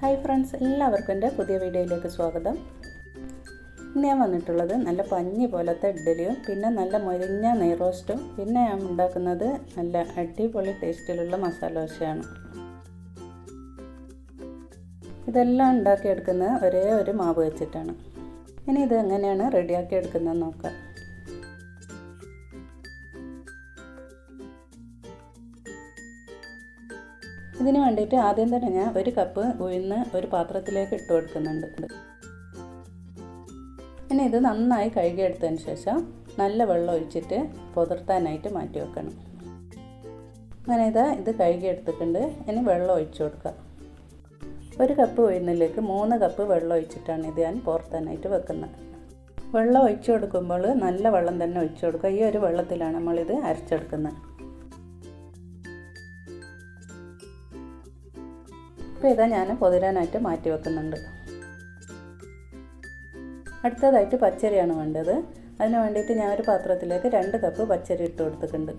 Hi friends എല്ലാവർക്കും എന്റെ പുതിയ വീഡിയോയിലേക്ക് സ്വാഗതം. ഇന്ന് ഞാൻ വന്നിട്ടുള്ളത് നല്ല പഞ്ഞി പോലത്തെ ഇഡ്ഡലിയും പിന്നെ നല്ല മൊരിഞ്ഞ നെയ് റോസ്റ്റും പിന്നെ ഞാൻ ഉണ്ടാക്കുന്നത് നല്ല അടിപൊളി ടേസ്റ്റിലുള്ള മസാല ദോശയാണ്. ഇതെല്ലാം ഉണ്ടാക്കിയെടുക്കുന്നത് ഒരേ ഒരു മാവ് വെച്ചിട്ടാണ്. ഇനി ഇത് എങ്ങനെയാണ് റെഡിയാക്കി എടുക്കുന്നത് നോക്കാം. ഇതിന് വേണ്ടിയിട്ട് ആദ്യം തന്നെ ഞാൻ ഒരു കപ്പ് ഉഴുന്ന് ഒരു പാത്രത്തിലേക്ക് ഇട്ട് കൊടുക്കുന്നുണ്ട്. ഇനി ഇത് നന്നായി കഴുകിയെടുത്തതിന് ശേഷം നല്ല വെള്ളം ഒഴിച്ചിട്ട് പുതിർത്താനായിട്ട് മാറ്റി വെക്കണം. അങ്ങനെ ഇതാ ഇത് കഴുകിയെടുത്തിട്ടുണ്ട്. ഇനി വെള്ളം ഒഴിച്ചു കൊടുക്കുക ഒരു കപ്പ് ഉഴുന്നിലേക്ക് മൂന്ന് കപ്പ് വെള്ളം ഒഴിച്ചിട്ടാണ് ഇത് ഞാൻ പുറത്താനായിട്ട് വെക്കുന്നത്. വെള്ളം ഒഴിച്ചു കൊടുക്കുമ്പോൾ നല്ല വെള്ളം തന്നെ ഒഴിച്ചു കൊടുക്കുക. ഈ ഒരു വെള്ളത്തിലാണ് നമ്മളിത് അരച്ചെടുക്കുന്നത്. ഇപ്പോൾ ഇതാ ഞാൻ പൊതിരാനായിട്ട് മാറ്റി വെക്കുന്നുണ്ട്. അടുത്തതായിട്ട് പച്ചരിയാണ് വേണ്ടത്. അതിന് വേണ്ടിയിട്ട് ഞാൻ ഒരു പാത്രത്തിലേക്ക് രണ്ട് കപ്പ് പച്ചരി ഇട്ട് കൊടുത്തിട്ടുണ്ട്.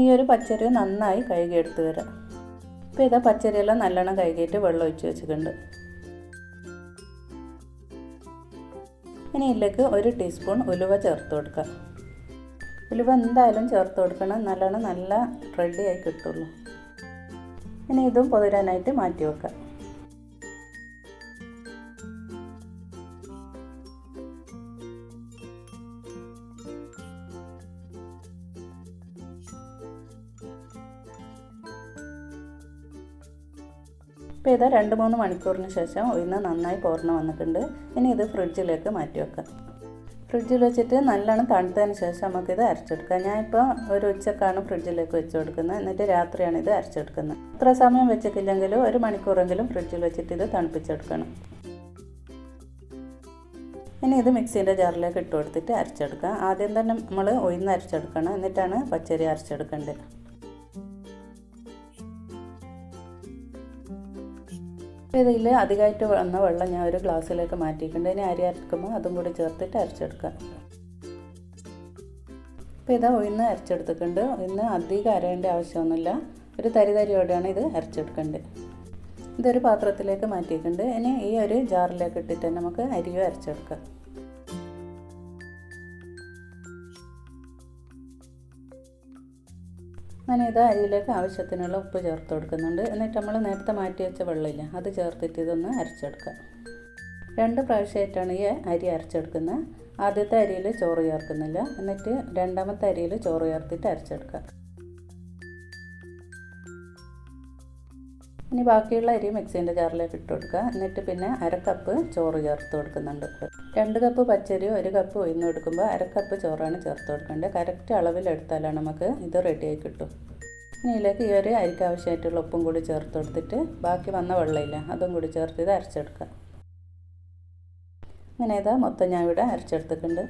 ഈ ഒരു പച്ചരി നന്നായി കഴുകിയെടുത്ത് വരാം. ഇപ്പോൾ ഇതാ പച്ചരിയെല്ലാം നല്ലോണം കഴുകിയിട്ട് വെള്ളം ഒഴിച്ച് വെച്ചിട്ടുണ്ട്. ഇനി ഇതിലേക്ക് ഒരു ടീസ്പൂൺ ഉലുവ ചേർത്ത് കൊടുക്കുക ഉലുവ എന്തായാലും ചേർത്ത് കൊടുക്കണം. നല്ലോണം നല്ല റെഡിയായി കിട്ടുള്ളൂ ഇനി ഇതും പൊതിരാനായിട്ട് മാറ്റി വെക്കുക. ഇപ്പോൾ ഇത് രണ്ട് മൂന്ന് മണിക്കൂറിന് ശേഷം ഉയർന്ന് നന്നായി പോർന്ന് വന്നിട്ടുണ്ട്. ഇനി ഇത് ഫ്രിഡ്ജിലേക്ക് മാറ്റി വെക്കാം ഫ്രിഡ്ജിൽ വെച്ചിട്ട് നല്ലോണം തണുത്തതിന് ശേഷം നമുക്കിത് അരച്ചെടുക്കാം. ഞാനിപ്പോൾ ഒരു ഉച്ചക്കാണ് ഫ്രിഡ്ജിലേക്ക് വെച്ച് കൊടുക്കുന്നത് എന്നിട്ട് രാത്രിയാണ് ഇത് അരച്ചെടുക്കുന്നത്. അത്ര സമയം വെച്ചിട്ടില്ലെങ്കിലും ഒരു മണിക്കൂറെങ്കിലും ഫ്രിഡ്ജിൽ വെച്ചിട്ട് ഇത് തണുപ്പിച്ചെടുക്കണം. ഇനി ഇത് മിക്സീന്റെ ജാറിലേക്ക് ഇട്ട് കൊടുത്തിട്ട് അരച്ചെടുക്കാം. ആദ്യം തന്നെ നമ്മൾ ഉയർന്ന് അരച്ചെടുക്കണം. എന്നിട്ടാണ് പച്ചരി അരച്ചെടുക്കേണ്ടത്. ഇതിൽ അധികമായിട്ട് വന്ന വെള്ളം ഞാൻ ഒരു ഗ്ലാസ്സിലേക്ക് മാറ്റിയിട്ടുണ്ട്. ഇനി അരി അരക്കുമ്പോൾ അതും കൂടി ചേർത്തിട്ട് അരച്ചെടുക്കാം. ഇപ്പോൾ ഇതാ ഉയർന്ന് അരച്ചെടുത്തിട്ടുണ്ട്. ഇന്ന് അധികം അരയേണ്ട ആവശ്യമൊന്നുമില്ല. ഒരു തരി തരിയോടെയാണ് ഇത് അരച്ചെടുക്കേണ്ടത്. ഇതൊരു പാത്രത്തിലേക്ക് മാറ്റിയിട്ടുണ്ട്. ഇനി ഈ ഒരു ജാറിലേക്ക് ഇട്ടിട്ട് നമുക്ക് അരിയോ അരച്ചെടുക്കാം. ഇത് അരിയിലേക്ക് ആവശ്യത്തിനുള്ള ഉപ്പ് ചേർത്ത് കൊടുക്കുന്നുണ്ട്. എന്നിട്ട് നമ്മൾ നേരത്തെ മാറ്റി വെച്ച വെള്ളമില്ല അത് ചേർത്തിട്ട് ഇതൊന്ന് അരച്ചെടുക്കാം രണ്ട് പ്രാവശ്യമായിട്ടാണ് ഈ അരി അരച്ചെടുക്കുന്നത്. ആദ്യത്തെ അരിയിൽ ചോറ് ചേർക്കുന്നില്ല. എന്നിട്ട് രണ്ടാമത്തെ അരിയിൽ ചോറ് ചേർത്തിട്ട് അരച്ചെടുക്കാം ഇനി ബാക്കിയുള്ള അരി മിക്സീന്റെ ജാറിലേക്ക് ഇട്ട് കൊടുക്കുക. എന്നിട്ട് പിന്നെ അര കപ്പ് ചോറ് ചേർത്ത് കൊടുക്കുന്നുണ്ട്. രണ്ട് കപ്പ് പച്ചരി ഒരു കപ്പ് ഉയർന്നു കൊടുക്കുമ്പോൾ അര കപ്പ് ചോറാണ് ചേർത്ത് കൊടുക്കേണ്ടത്. കറക്റ്റ് അളവിലെടുത്താലാണ് നമുക്ക് ഇത് റെഡിയായി കിട്ടും. ഇനി ഇതിലേക്ക് ഈ ഒരു അരിക്ക് ആവശ്യമായിട്ടുള്ള ഉപ്പും കൂടി ചേർത്ത് കൊടുത്തിട്ട് ബാക്കി വന്ന വെള്ളമില്ല അതും കൂടി ചേർത്ത് ഇത് അരച്ചെടുക്കുക. അങ്ങനെ ഇതാ മൊത്തം ഞാൻ ഇവിടെ അരച്ചെടുത്തിട്ടുണ്ട്.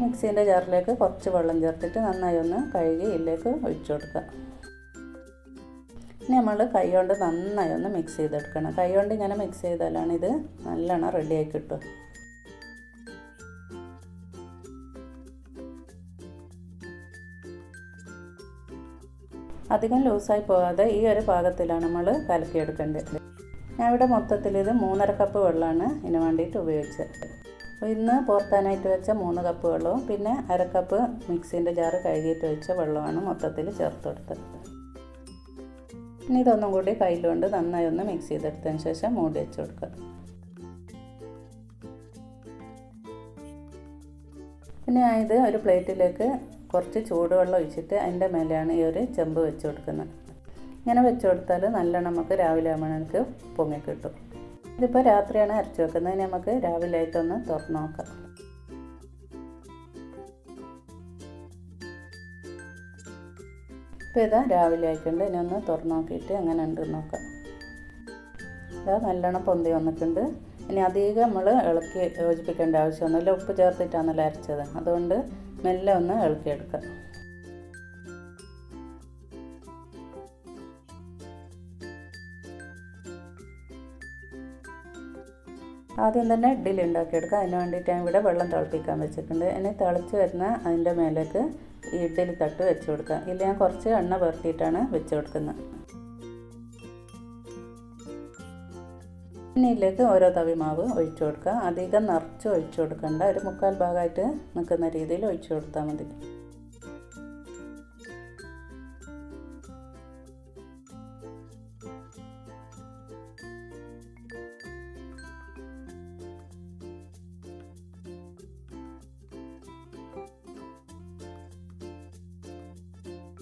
മിക്സീന്റെ ജാറിലേക്ക് കുറച്ച് വെള്ളം ചേർത്തിട്ട് നന്നായി ഒന്ന് കഴുകി ഇതിലേക്ക് ഒഴിച്ചു കൊടുക്കുക. ഇനി നമ്മൾ കൈകൊണ്ട് നന്നായി ഒന്ന് മിക്സ് ചെയ്തെടുക്കണം. കൈകൊണ്ട് ഇങ്ങനെ മിക്സ് ചെയ്താലാണ് ഇത് നല്ലോണം റെഡിയായി കിട്ടും. അധികം ലൂസായി പോകാതെ ഈ ഒരു പാകത്തിലാണ് നമ്മൾ കലക്കിയെടുക്കേണ്ടത്. ഞാൻ ഇവിടെ മൊത്തത്തിൽ ഇത് മൂന്നര കപ്പ് വെള്ളമാണ് ഇതിന് വേണ്ടിയിട്ട് ഉപയോഗിച്ചത്. അപ്പോൾ ഇന്ന് പോർത്താനായിട്ട് വെച്ച മൂന്ന് കപ്പ് വെള്ളവും പിന്നെ അര കപ്പ് മിക്സീന്റെ ജാറ് കഴുകിയിട്ട് വെച്ച വെള്ളമാണ് മൊത്തത്തിൽ ചേർത്ത് കൊടുത്തത്. ഇനി ഇതൊന്നും കൂടി കയ്യിലുകൊണ്ട് നന്നായി ഒന്ന് മിക്സ് ചെയ്തെടുത്തതിന് ശേഷം മൂടി വെച്ച് കൊടുക്കുക. പിന്നെ ഞാൻ ഇത് ഒരു പ്ലേറ്റിലേക്ക് കുറച്ച് ചൂടുവെള്ളം ഒഴിച്ചിട്ട് അതിന്റെ മേലെയാണ് ഈ ഒരു ചെമ്പ് വെച്ച് കൊടുക്കുന്നത്. ഇങ്ങനെ വെച്ച് കൊടുത്താൽ നല്ലോണം നമുക്ക് രാവിലെ ആകുമ്പോഴേക്ക് പൊങ്ങി കിട്ടും. ഇതിപ്പോൾ രാത്രിയാണ് അരച്ച് വെക്കുന്നത്. നമുക്ക് രാവിലെ ആയിട്ടൊന്ന് തുറന്നു നോക്കാം. ഇപ്പോൾ ഇതാ രാവിലെ ആയിക്കൊണ്ട് ഇനി ഒന്ന് തുറന്നോക്കിയിട്ട് നോക്കിയിട്ട് എങ്ങനെ ഉണ്ട് നോക്കാം. ഇതാ നല്ലോണം പൊന്തി വന്നിട്ടുണ്ട്. ഇനി അധികം നമ്മൾ ഇളക്കി യോജിപ്പിക്കേണ്ട ആവശ്യമൊന്നുമില്ല. ഉപ്പ് ചേർത്തിട്ടാണല്ലോ അരച്ചത്. അതുകൊണ്ട് മെല്ലെ ഒന്ന് ഇളക്കിയെടുക്കുക ആദ്യം തന്നെ ഇഡ്ഡലി ഉണ്ടാക്കിയെടുക്കാം അതിന് വേണ്ടിയിട്ട് ഞാൻ ഇവിടെ വെള്ളം തിളപ്പിക്കാൻ വെച്ചിട്ടുണ്ട്. ഇനി തിളച്ച് വരുന്ന അതിന്റെ മേലേക്ക് ഈ ഇഡ്ഡലി തട്ട് വെച്ച് കൊടുക്കാം ഇല്ല ഞാൻ കുറച്ച് എണ്ണ പുരട്ടിയിട്ടാണ് വെച്ച് കൊടുക്കുന്നത്. ഇതിലേക്ക് ഓരോ തവി മാവ് ഒഴിച്ചു കൊടുക്കുക. അധികം നിറച്ച് ഒഴിച്ചു കൊടുക്കണ്ട. ഒരു മുക്കാൽ ഭാഗമായിട്ട് നിൽക്കുന്ന രീതിയിൽ ഒഴിച്ചു കൊടുത്താൽ മതി.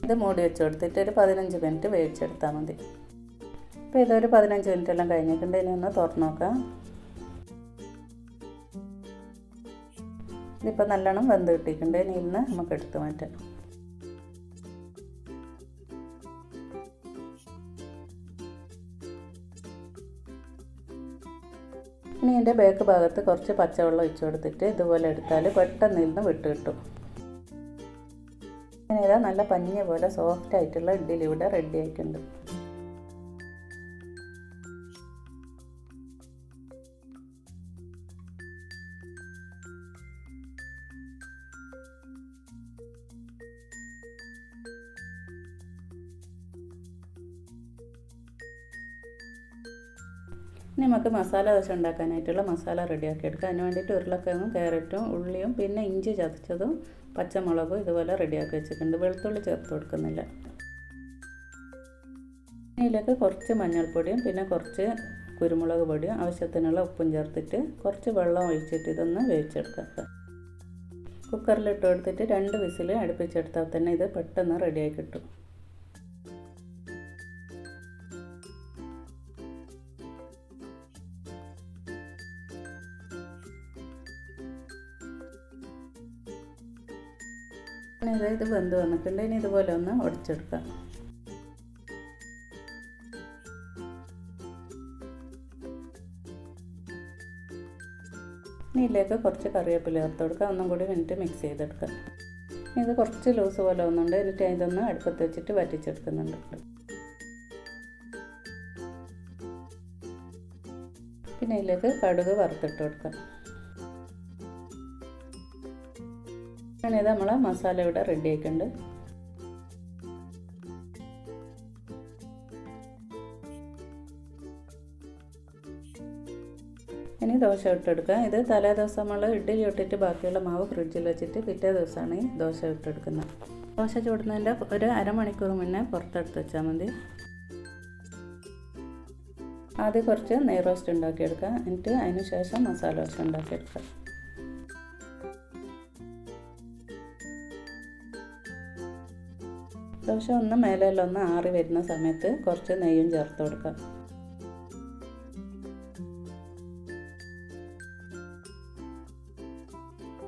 ഇത് മൂടി വെച്ച് കൊടുത്തിട്ട് ഒരു പതിനഞ്ച് മിനിറ്റ് വേവിച്ചെടുത്താൽ മതി. അപ്പോൾ ഇതൊരു പതിനഞ്ച് മിനിറ്റ് എല്ലാം കഴിഞ്ഞിട്ടുണ്ട്. ഇനി ഒന്ന് തുറന്ന് നോക്കാം. ഇതിപ്പോൾ നല്ലോണം വെന്ത് കിട്ടിയിട്ടുണ്ട്. ഇനി ഇന്ന് നമുക്ക് എടുത്ത് മാറ്റാം. ഇനി ഇതിന്റെ ബേക്ക് ഭാഗത്ത് കുറച്ച് പച്ചവെള്ളം ഒഴിച്ചു കൊടുത്തിട്ട് ഇതുപോലെ എടുത്താൽ പെട്ടെന്ന് ഇരുന്ന് വിട്ട് കിട്ടും. ഇതാ നല്ല പഞ്ഞ പോലെ സോഫ്റ്റ് ആയിട്ടുള്ള ഇഡ്ഡലി ഇവിടെ റെഡി ആയിട്ടുണ്ട്. നമുക്ക് മസാല ദോശ ഉണ്ടാക്കാനായിട്ടുള്ള മസാല റെഡിയാക്കി എടുക്കാം. അതിന് വേണ്ടിയിട്ട് ഉരുളക്കിഴങ്ങും ക്യാരറ്റും ഉള്ളിയും പിന്നെ ഇഞ്ചി ചതച്ചതും പച്ചമുളകും ഇതുപോലെ റെഡിയാക്കി വെച്ചിട്ടുണ്ട്. വെളുത്തുള്ളി ചേർത്ത് കൊടുക്കുന്നില്ല. ഇതിലേക്ക് കുറച്ച് മഞ്ഞൾപ്പൊടിയും പിന്നെ കുറച്ച് കുരുമുളക് പൊടിയും ആവശ്യത്തിനുള്ള ഉപ്പും ചേർത്തിട്ട് കുറച്ച് വെള്ളം ഒഴിച്ചിട്ട് ഇതൊന്ന് വേവിച്ചെടുക്കുക. കുക്കറിലിട്ട് കൊടുത്തിട്ട് രണ്ട് വിസിൽ അടുപ്പിച്ചെടുത്താൽ തന്നെ ഇത് പെട്ടെന്ന് റെഡിയായി കിട്ടും. ഇത് വെന്ത് വന്നിട്ടുണ്ട് ഇനി ഇതുപോലെ ഒന്ന് ഒടിച്ചെടുക്കാം. ഇനി ഇതിലേക്ക് കുറച്ച് കറിവേപ്പില ചേർത്ത് കൊടുക്കുക ഒന്നും കൂടി മിനിറ്റ് മിക്സ് ചെയ്തെടുക്കുക ഇത് കുറച്ച് ലൂസ് പോലെ ഒന്നുണ്ട് എന്നിട്ട് ഇതൊന്ന് അടുപ്പത്ത് വെച്ചിട്ട് വറ്റിച്ചെടുക്കുന്നുണ്ട്. പിന്നെ ഇതിലേക്ക് കടുക് വറുത്തിട്ട് കൊടുക്കാം. അങ്ങനെ ഇത് നമ്മൾ മസാല ഇവിടെ റെഡി ആക്കുന്നുണ്ട് ഇനി ദോശ ഇട്ടെടുക്കാം ഇത് തലേ ദിവസം നമ്മൾ ഇഡ്ഡലി ഇട്ടിട്ട് ബാക്കിയുള്ള മാവ് ഫ്രിഡ്ജിൽ വെച്ചിട്ട് പിറ്റേ ദിവസമാണ് ഈ ദോശ ഇട്ടെടുക്കുന്നത് ദോശ ചൂടുന്നതിന്റെ ഒരു അരമണിക്കൂർ മുന്നേ പുറത്തെടുത്ത് വെച്ചാൽ മതി. ആദ്യം കുറച്ച് നെയ് റോസ്റ്റ് ഉണ്ടാക്കിയെടുക്കുക. എന്നിട്ട് അതിന് ശേഷം മസാല ദോശ ഉണ്ടാക്കിയെടുക്കുക. ദോശ ഒന്ന് മേലെല്ലാം ആറി വരുന്ന സമയത്ത് കുറച്ച് നെയ്യും ചേർത്ത് കൊടുക്കാം.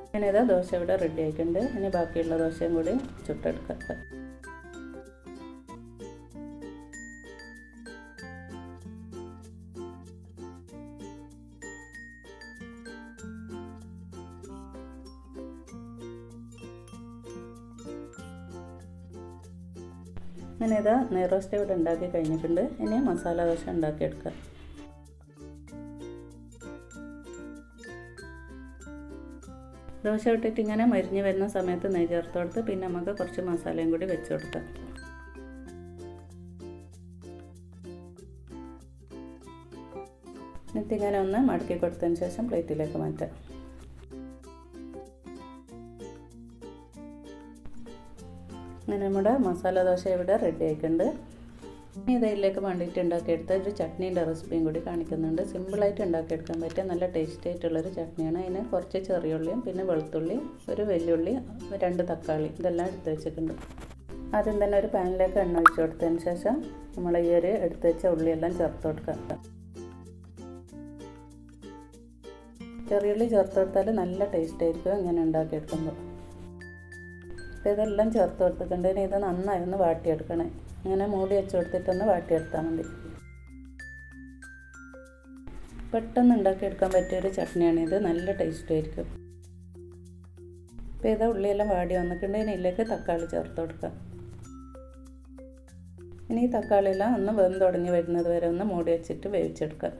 ഇങ്ങനെ ദോശ ഇവിടെ റെഡി ആയിട്ടുണ്ട്. ഇനി ബാക്കിയുള്ള ദോശയും കൂടി ചുട്ടെടുക്കുക അങ്ങനെ ഇതാ നെയ്റോസ്റ്റ് ഇവിടെ ഉണ്ടാക്കി കഴിഞ്ഞിട്ടുണ്ട്. ഇനി മസാല ദോശ ഉണ്ടാക്കിയെടുക്കുക ദോശ ഇട്ടിട്ട് ഇങ്ങനെ മരിഞ്ഞ് വരുന്ന സമയത്ത് നെയ്യ് ചേർത്ത് കൊടുത്ത് പിന്നെ നമുക്ക് കുറച്ച് മസാലയും കൂടി വെച്ച് കൊടുക്കാം. എന്നിട്ട് ഇങ്ങനെ ഒന്ന് മടക്കി കൊടുത്തതിന് ശേഷം പ്ലേറ്റിലേക്ക് മാറ്റാം. അങ്ങനെ നമ്മുടെ മസാല ദോശ ഇവിടെ റെഡി ആയിട്ടുണ്ട്. ഇനി ഇതിലേക്ക് വേണ്ടിയിട്ട് ഉണ്ടാക്കിയെടുത്ത ഒരു ചട്നീന്റെ റെസിപ്പിയും കൂടി കാണിക്കുന്നുണ്ട്. സിമ്പിളായിട്ട് ഉണ്ടാക്കിയെടുക്കാൻ പറ്റിയ നല്ല ടേസ്റ്റി ആയിട്ടുള്ളൊരു ചട്നിയാണ്. അതിന് കുറച്ച് ചെറിയുള്ളിയും പിന്നെ വെളുത്തുള്ളി ഒരു വെല്ലുള്ളി രണ്ട് തക്കാളി ഇതെല്ലാം എടുത്ത് വെച്ചിട്ടുണ്ട്. ആദ്യം തന്നെ ഒരു പാനിലേക്ക് എണ്ണ ഒഴിച്ച് കൊടുത്തതിന് ശേഷം നമ്മൾ ഈ ഒരു എടുത്ത് വെച്ച ഉള്ളിയെല്ലാം ചേർത്ത് കൊടുക്കുക. ചെറിയുള്ളി ചേർത്ത് കൊടുത്താൽ നല്ല ടേസ്റ്റ് ആയിരിക്കും ഇങ്ങനെ ഉണ്ടാക്കിയെടുക്കുമ്പോൾ. അപ്പോൾ ഇതെല്ലാം ചേർത്ത് കൊടുത്തിട്ടുണ്ട്. ഇനി ഇത് നന്നായി ഒന്ന് വാട്ടിയെടുക്കണേ. ഇങ്ങനെ മൂടി വെച്ച് കൊടുത്തിട്ടൊന്ന് വാട്ടിയെടുത്താൽ മതി. പെട്ടെന്ന് ഉണ്ടാക്കിയെടുക്കാൻ പറ്റിയൊരു ചട്നിയാണ് ഇത്. നല്ല ടേസ്റ്റ് ആയിരിക്കും. അപ്പോൾ ഇതാ ഉള്ളിയെല്ലാം വാടി വന്നിട്ടുണ്ട്. ഇനി ഇതിലേക്ക് തക്കാളി ചേർത്ത് കൊടുക്കാം. ഇനി ഈ തക്കാളിയെല്ലാം ഒന്ന് വെന്ത് തുടങ്ങി വരുന്നത് വരെ ഒന്ന് മൂടി വെച്ചിട്ട് വേവിച്ചെടുക്കാം.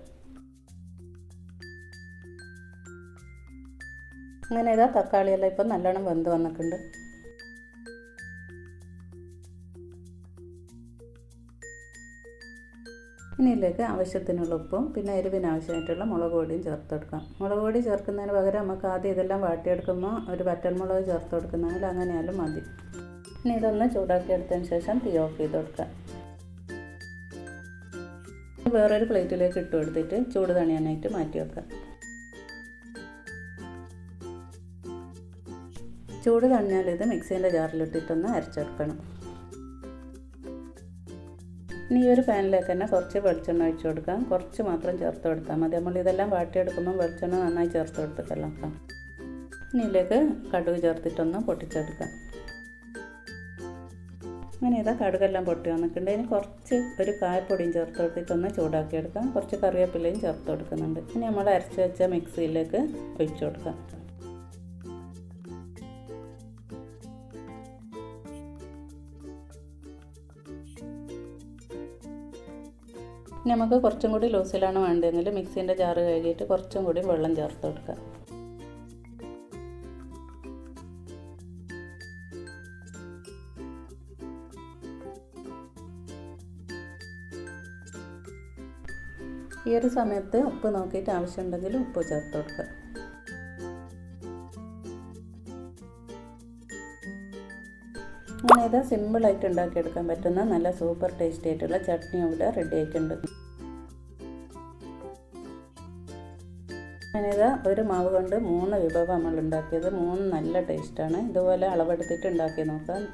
അങ്ങനെ ഇതാ തക്കാളിയെല്ലാം ഇപ്പം നല്ലോണം വെന്ത് വന്നിട്ടുണ്ട്. ഇനി ഇതിലേക്ക് ആവശ്യത്തിനുള്ള ഉപ്പും പിന്നെ എരിവിന് ആവശ്യമായിട്ടുള്ള മുളക് പൊടിയും ചേർത്ത് കൊടുക്കാം മുളക് പൊടി ചേർക്കുന്നതിന് പകരം നമുക്ക് ആദ്യം ഇതെല്ലാം വാട്ടിയെടുക്കുമ്പോൾ ഒരു വറ്റൻമുളക് ചേർത്ത് കൊടുക്കുന്നതിൽ അങ്ങനെയാലും മതി. ഇനി ഇതൊന്ന് ചൂടാക്കി എടുത്തതിന് ശേഷം തീ ഓഫ് ചെയ്ത് കൊടുക്കാം വേറൊരു പ്ലേറ്റിലേക്ക് ഇട്ട് കൊടുത്തിട്ട് ചൂട് തണിയാനായിട്ട് മാറ്റി വെക്കാം ചൂട് തണിഞ്ഞാൽ ഇത് മിക്സീന്റെ ജാറിലിട്ടിട്ടൊന്ന് അരച്ചെടുക്കണം. ഇനി ഈ ഒരു പാനിലേക്ക് തന്നെ കുറച്ച് വെളിച്ചെണ്ണ ഒഴിച്ചു കൊടുക്കാം. കുറച്ച് മാത്രം ചേർത്ത് കൊടുത്താൽ മതി. നമ്മൾ ഇതെല്ലാം വാട്ടിയെടുക്കുമ്പോൾ വെളിച്ചെണ്ണ നന്നായി ചേർത്ത് കൊടുത്തിട്ടല്ലോ ഇനി ഇതിലേക്ക് കടുക് ചേർത്തിട്ടൊന്ന് പൊട്ടിച്ചെടുക്കാം. അങ്ങനെ ഇതാ കടുകെല്ലാം പൊട്ടി വന്നിട്ടുണ്ട്. ഇനി കുറച്ച് ഒരു കായപ്പൊടിയും ചേർത്ത് കൊടുത്തിട്ടൊന്ന് ചൂടാക്കി എടുക്കാം കുറച്ച് കറിവേപ്പിലയും ചേർത്ത് കൊടുക്കുന്നുണ്ട്. ഇനി നമ്മൾ അരച്ച് വെച്ച മിക്സിയിലേക്ക് ഒഴിച്ചു കൊടുക്കാം. നമുക്ക് കുറച്ചും കൂടി ലൂസിലാണ് വേണ്ടതെങ്കിൽ മിക്സീന്റെ ജാറ് കഴുകിയിട്ട് കുറച്ചും കൂടി വെള്ളം ചേർത്ത് കൊടുക്കുക. ഈ ഒരു സമയത്ത് ഉപ്പ് നോക്കിയിട്ട് ആവശ്യമുണ്ടെങ്കിൽ ഉപ്പ് ചേർത്ത് കൊടുക്കുക. അങ്ങനെ ഇത് സിമ്പിളായിട്ട് ഉണ്ടാക്കിയെടുക്കാൻ പറ്റുന്ന നല്ല സൂപ്പർ ടേസ്റ്റി ആയിട്ടുള്ള ചട്നി ഇവിടെ റെഡി ആയിട്ടുണ്ട്. ഞാനിത് ഒരു മാവ് കൊണ്ട് മൂന്ന് വിഭവം നമ്മൾ ഉണ്ടാക്കിയത്. മൂന്ന് നല്ല ടേസ്റ്റാണ് ഇതുപോലെ അളവെടുത്തിട്ട് ഉണ്ടാക്കി നോക്കാം.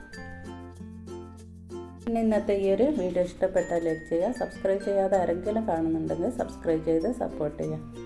പിന്നെ ഇന്നത്തെ ഈ ഒരു വീഡിയോ ഇഷ്ടപ്പെട്ടാൽ ലൈക്ക് ചെയ്യുക സബ്സ്ക്രൈബ് ചെയ്യാതെ ആരെങ്കിലും കാണുന്നുണ്ടെങ്കിൽ സബ്സ്ക്രൈബ് ചെയ്ത് സപ്പോർട്ട് ചെയ്യുക.